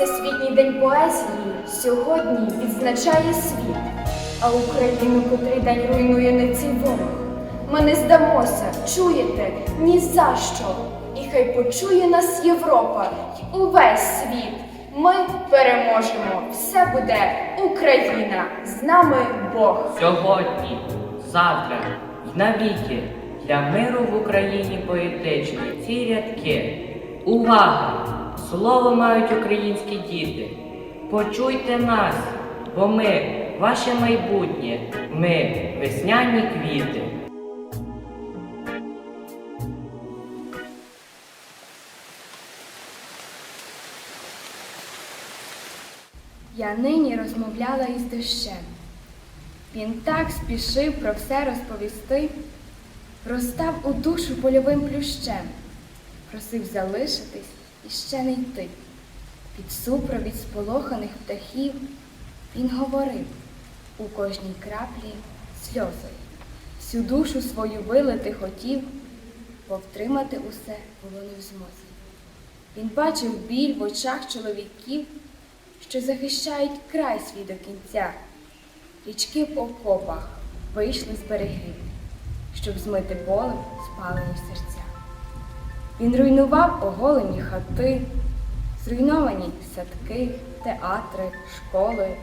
Всесвітній день поезії сьогодні відзначає світ, а Україну котрий день руйнує не цей ворог. Ми не здамося, чуєте, ні за що. І хай почує нас Європа й увесь світ. Ми переможемо. Все буде Україна. З нами Бог. Сьогодні, завтра й навіки для миру в Україні поетичні ці рядки. Увага! Слово мають українські діти. Почуйте нас, бо ми ваше майбутнє, ми весняні квіти. Я нині розмовляла із дощем. Він так спішив про все розповісти, розстав у душу польовим плющем, просив залишитись і ще не йти. Під супровід сполоханих птахів він говорив у кожній краплі сльози, всю душу свою вилити хотів, бо втримати усе було не в змозі. Він бачив біль в очах чоловіків, що захищають край свій до кінця. Річки в окопах вийшли з берегів, щоб змити болем спалені серця. Він руйнував оголені хати, зруйновані садки, театри, школи,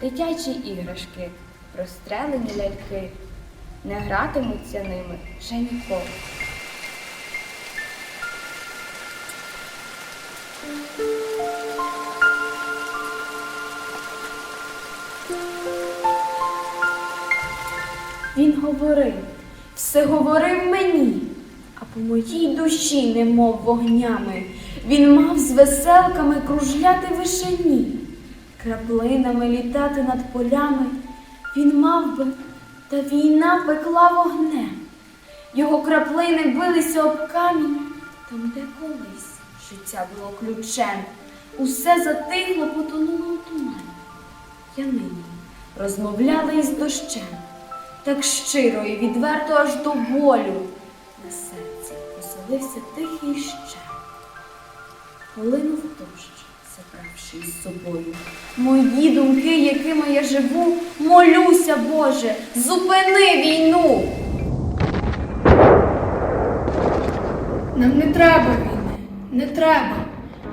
дитячі іграшки, розстрелені ляльки, не гратимуться ними вже ніколи. Він говорив, все говорив мені, по моїй душі, немов вогнями, він мав з веселками кружляти вишені, краплинами літати над полями. Він мав би, та війна пекла вогнем. Його краплини билися об камінь, там, де колись життя було ключем. Усе затихло, потонуло у тумані. Я нині розмовляла із дощем, так щиро і відверто аж до болю. На серці поселився тихий щем. Полинув дощ, забравши із собою. Мої думки, якими я живу, молюся, Боже, зупини війну. Нам не треба війни, не треба.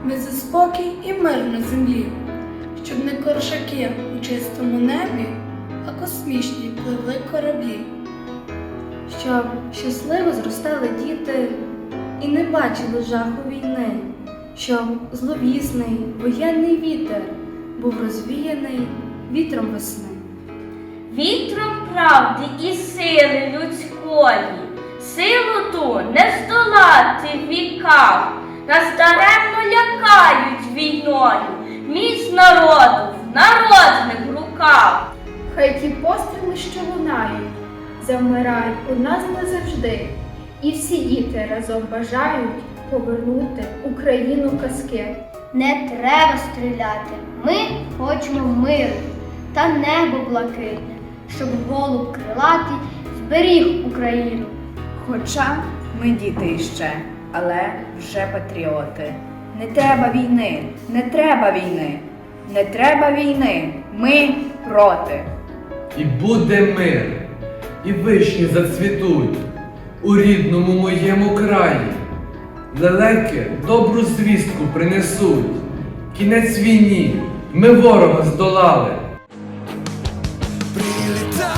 Ми за спокій і мир на землі, щоб не коршаки у чистому небі, а космічні пливли кораблі. Щоб щасливо зростали діти бачили жаху війни, щоб зловісний воєнний вітер був розвіяний вітром весни. Вітром правди і сили людської, силу ту не здолати в віках, нас даремно лякають війною, міць народу в народних руках. Хай ті постріли, що лунають, завмирають у нас назавжди, і всі діти разом бажають повернути Україну казки. Не треба стріляти. Ми хочемо миру та небо блакитне, щоб голуб крилатий зберіг Україну. Хоча ми діти іще, але вже патріоти. Не треба війни, не треба війни, не треба війни. Ми проти. І буде мир, і вишні зацвітуть у рідному моєму краї. Лелеки добру звістку принесуть. Кінець війні, ми ворога здолали. Прилітають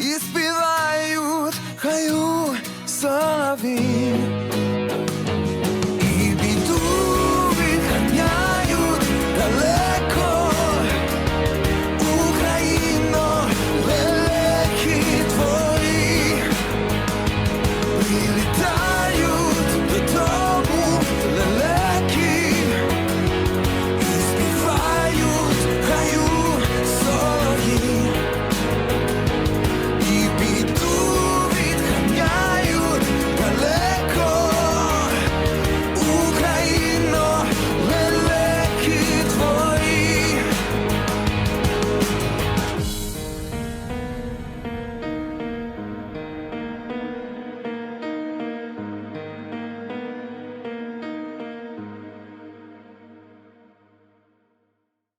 і співають хаю солові.